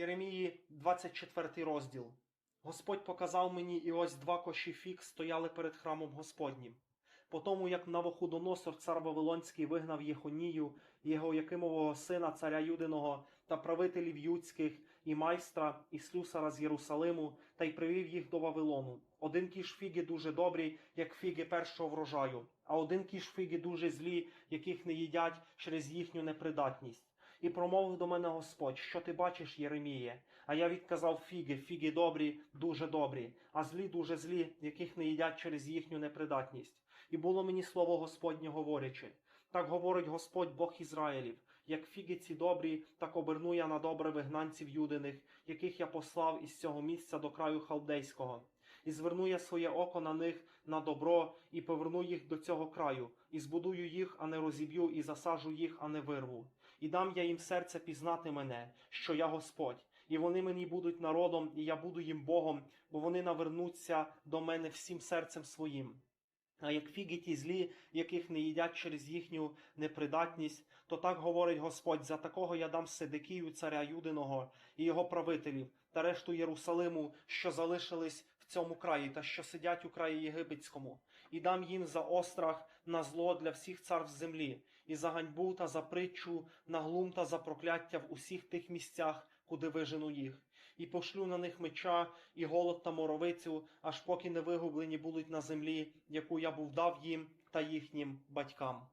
Єремії, 24 розділ. Господь показав мені, і ось два коші фік стояли перед храмом Господнім. По тому, як Навуходоносор, цар Вавилонський, вигнав Єхонію, його Якимового сина, царя Юдиного, та правителів юдських, і майстра, і слюсара з Єрусалиму, та й привів їх до Вавилону. Один кіш фіги дуже добрі, як фіги першого врожаю, а один кіш фіги дуже злі, яких не їдять через їхню непридатність. І промовив до мене Господь, що ти бачиш, Єреміє? А я відказав фіги, фіги добрі, дуже добрі, а злі дуже злі, яких не їдять через їхню непридатність. І було мені слово Господнє говорячи. Так говорить Господь Бог Ізраїлів, як фіги ці добрі, так оберну я на добре вигнанців юдиних, яких я послав із цього місця до краю халдейського. І зверну я своє око на них на добро, і поверну їх до цього краю, і збудую їх, а не розіб'ю, і засажу їх, а не вирву. І дам я їм серце пізнати мене, що я Господь, і вони мені будуть народом, і я буду їм Богом, бо вони навернуться до мене всім серцем своїм. А як фіги ті злі, яких не їдять через їхню непридатність, то так говорить Господь: за такого я дам Седекію, царя Юдиного, і його правителів, та решту Єрусалиму, що залишились цьому краї, та що сидять у краї єгипетському, і дам їм за острах на зло для всіх царств землі, і за ганьбу та за притчу, на глум та за прокляття в усіх тих місцях, куди вижену їх, і пошлю на них меча, і голод та моровицю, аж поки не вигублені будуть на землі, яку я був дав їм та їхнім батькам.